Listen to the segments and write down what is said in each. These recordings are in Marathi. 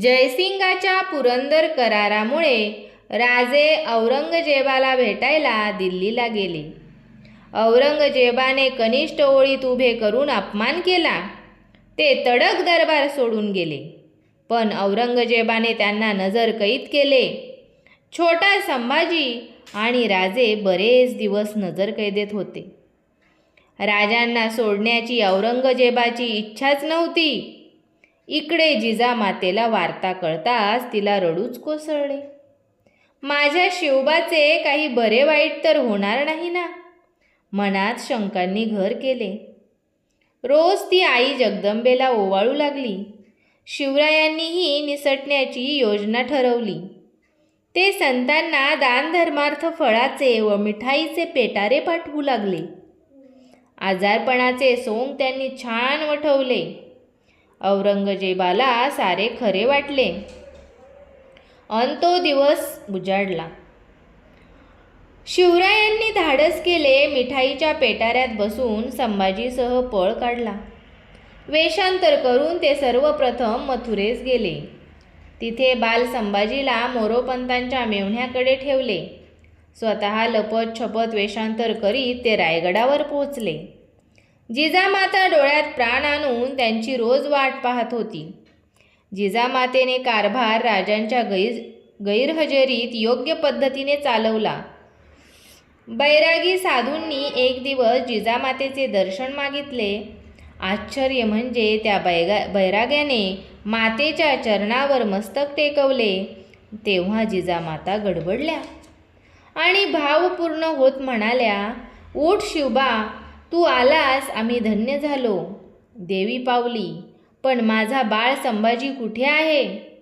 जयसिंगाच्या पुरंदर करारामुळे राजे औरंगजेबाला भेटायला दिल्लीला गेले. औरंगजेबाने कनिष्ठ ओळीत उभे करून अपमान केला. ते तडक दरबार सोडून गेले. पण औरंगजेबाने त्यांना नजरकैद केले. छोटा संभाजी आणि राजे बरेच दिवस नजरकैदेत होते. राजांना सोडण्याची औरंगजेबाची इच्छाच नव्हती. इकडे जिजामातेला वार्ता कळताच तिला रडूच कोसळले. माझ्या शिवबाचे काही बरे वाईट तर होणार नाही ना? मनात शंकांनी घर केले. रोज ती आई जगदंबेला ओवाळू लागली. शिवरायांनीही निसटण्याची योजना ठरवली. ते संतांना दानधर्मार्थ फळाचे व मिठाईचे पेटारे पाठवू लागले. आजारपणाचे सोंग त्यांनी छान वठवले. औरंगजेबाला सारे खरे वाटले. अन तो दिवस उजाडला शिवरायांनी धाडस केले मिठाईच्या पेटाऱ्यात बसून संभाजीसह पळ काढला. वेषांतर करून ते सर्वप्रथम मथुरेस गेले. तिथे बाल संभाजीला मोरोपंतांच्या मेवण्याकडे ठेवले. स्वतः लपत छपत वेषांतर करीत ते रायगडावर पोहोचले. जिजामाता डोळ्यात प्राण आणून त्यांची रोज वाट पाहत होती. जिजामातेने कारभार राजांच्या गैर गैरहजेरीत योग्य पद्धतीने चालवला. बैरागी साधूंनी एक दिवस जिजामातेचे दर्शन मागितले. आश्चर्य म्हणजे त्या बैगा बैराग्याने मातेच्या चरणावर मस्तक टेकवले. तेव्हा जिजामाता गडबडल्या आणि भावपूर्ण होत म्हणाल्या उठ शिवबा तू आलास आम्ही धन्य झालो. देवी पावली पण माझा बाळ संभाजी कुठे आहे?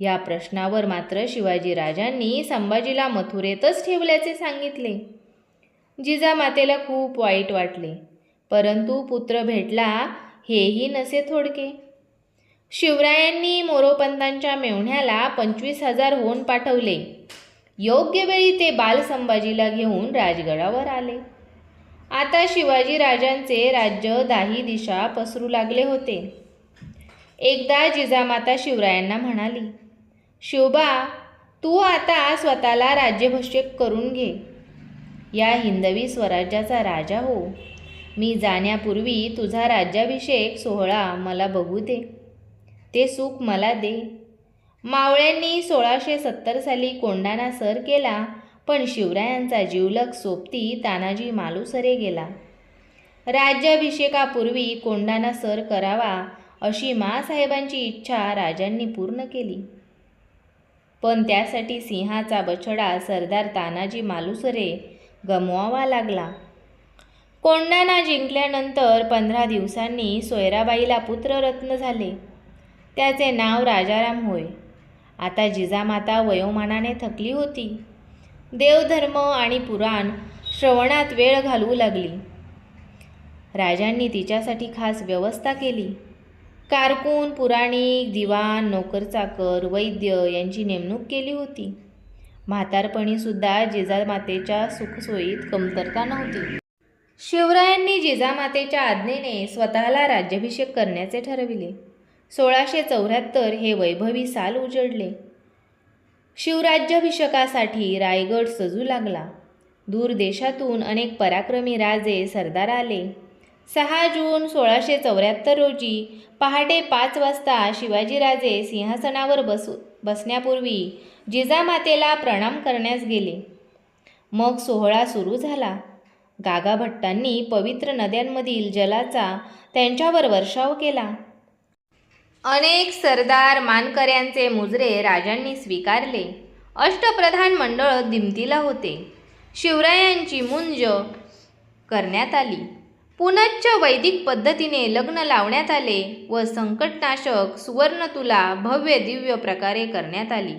या प्रश्नावर मात्र शिवाजीराजांनी संभाजीला मथुरेतच ठेवल्याचे सांगितले. जिजामातेला खूप वाईट वाटले परंतु पुत्र भेटला हेही नसे थोडके. शिवरायांनी मोरोपंतांच्या मेवण्याला पंचवीस हजार होऊन पाठवले. योग्य वेळी ते बाल संभाजीला घेऊन राजगडावर आले. आता शिवाजी राजांचे राज्य दाही दिशा पसरू लागले होते. एकदा जिजामाता शिवरायांना म्हणाली शिवबा तू आता स्वतःला राज्यभिषेक करून घे. या हिंदवी स्वराज्याचा राजा हो. मी जाण्यापूर्वी तुझा राज्याभिषेक सोहळा मला बघू दे. ते सुख मला दे. मावळ्यांनी सोळाशे सत्तर साली कोंडाणा सर केला पण शिवरायांचा जिवलक सोबती तानाजी मालुसरे गेला. राज्याभिषेकापूर्वी कोंडाना सर करावा अशी मासाहेबांची इच्छा राजांनी पूर्ण केली. पण त्यासाठी सिंहाचा बछडा सरदार तानाजी मालुसरे गमवावा लागला. कोंडाणा जिंकल्यानंतर पंधरा दिवसांनी सोयराबाईला पुत्ररत्न झाले. त्याचे नाव राजाराम होय. आता जिजामाता वयोमानाने थकली होती. देवधर्म आणि पुराण श्रवणात वेळ घालवू लागली. राजांनी तिच्यासाठी खास व्यवस्था केली. कारकून पुराणिक दिवाण नोकरचाकर वैद्य यांची नेमणूक केली होती. म्हातारपणीसुद्धा जिजामातेच्या सुखसोयीत कमतरता नव्हती. शिवरायांनी जिजामातेच्या आज्ञेने स्वतःला राज्याभिषेक करण्याचे ठरविले. सोळाशे चौऱ्याहत्तर हे वैभवी साल उजडले शिवराज्याभिषेकासाठी रायगड सजू लागला. दूर देशातून अनेक पराक्रमी राजे सरदार आले. सहा जून सोळाशे चौऱ्याहत्तर रोजी पहाटे पाच वाजता शिवाजीराजे सिंहासनावर बसू बसण्यापूर्वी जिजामातेला प्रणाम करण्यास गेले. मग सोहळा सुरू झाला. गागाभट्टांनी पवित्र नद्यांमधील जलाचा त्यांच्यावर वर्षाव केला. अनेक सरदार मानकऱ्यांचे मुजरे राजांनी स्वीकारले. अष्टप्रधान मंडळ दिमतीला होते. शिवरायांची मुंज करण्यात आली. पुनच्च वैदिक पद्धतीने लग्न लावण्यात आले व संकटनाशक सुवर्णतुला भव्य दिव्य प्रकारे करण्यात आली.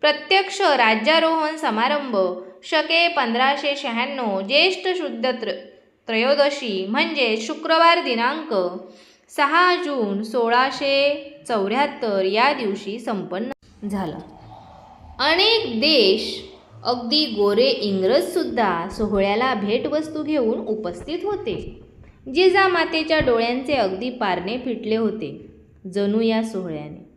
प्रत्यक्ष राज्यारोहण समारंभ शके पंधराशे शहाण्णव ज्येष्ठ शुद्ध त्र त्रयोदशी म्हणजे शुक्रवार दिनांक सहा जून सोळाशे चौऱ्याहत्तर या दिवशी संपन्न झाला. अनेक देश अगदी गोरे इंग्रजसुद्धा सोहळ्याला भेटवस्तू घेऊन उपस्थित होते. जिजामातेच्या डोळ्यांचे अगदी पारणे फिटले होते. जणू या सोहळ्याने.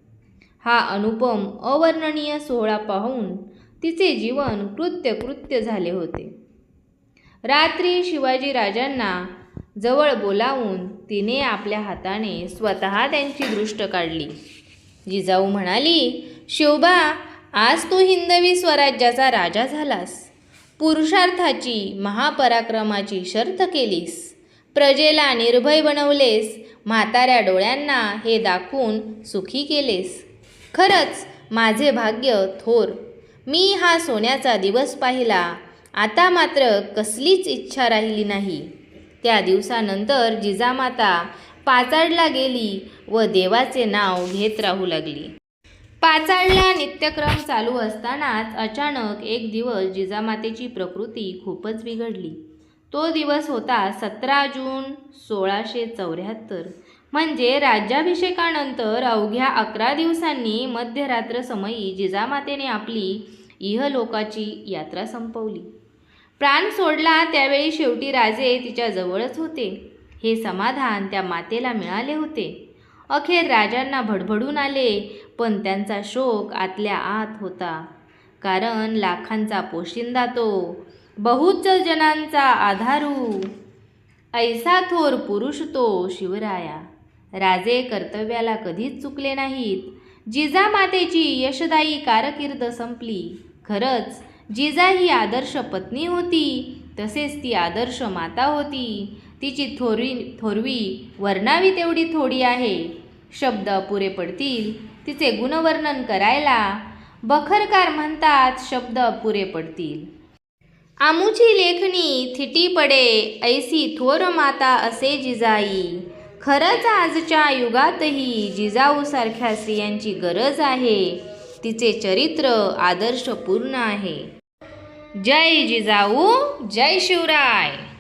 हा अनुपम अवर्णनीय सोहळा पाहून तिचे जीवन कृत्य कृत्य झाले होते. रात्री शिवाजी राजांना जवळ बोलावून तिने आपल्या हाताने स्वतः त्यांची दृष्ट काढली. जिजाऊ म्हणाली शिवबा आज तू हिंदवी स्वराज्याचा राजा झालास. पुरुषार्थाची महापराक्रमाची शर्त केलीस. प्रजेला निर्भय बनवलेस म्हाताऱ्या डोळ्यांना हे दाखवून सुखी केलेस. खरंच माझे भाग्य थोर. मी हा सोन्याचा दिवस पाहिला. आता मात्र कसलीच इच्छा राहिली नाही. त्या दिवसानंतर जिजामाता पाचाडला गेली व देवाचे नाव घेत राहू लागली. पाचाडला नित्यक्रम चालू असतानाच अचानक एक दिवस जिजामातेची प्रकृती खूपच बिघडली. तो दिवस होता सतरा जून सोळाशे चौऱ्याहत्तर. म्हणजे राज्याभिषेकानंतर अवघ्या अकरा दिवसांनी मध्यरात्र समयी जिजामातेने आपली इहलोकाची यात्रा संपवली. प्राण सोडला त्यावेळी शेवटी राजे तिच्या जवळच होते. हे समाधान त्या मातेला मिळाले होते. अखेर राजांना भडभडून आले पण त्यांचा शोक आतल्या आत होता. कारण लाखांचा पोशिंदा तो बहुच जनांचा आधारू. ऐसा थोर पुरुष तो शिवराया. राजे कर्तव्याला कधीच चुकले नाहीत. जिजामातेची यशदायी कारकीर्द संपली. खरंच जिजा ही आदर्श पत्नी होती तसेच ती आदर्श माता होती. तिची थोरवी थोरवी वर्णावी तेवढी थोडी आहे. शब्द अपुरे पडतील तिचे गुणवर्णन करायला बखरकार म्हणतात शब्द अपुरे पडतील. आमुची लेखणी थिटी पडे ऐसी थोर माता असे जिजाई खरंच आजच्या युगातही जिजाऊसारख्या स्त्रियांची गरज आहे. तिचे चरित्र आदर्शपूर्ण आहे. जय जिजाऊ जय शिवराय.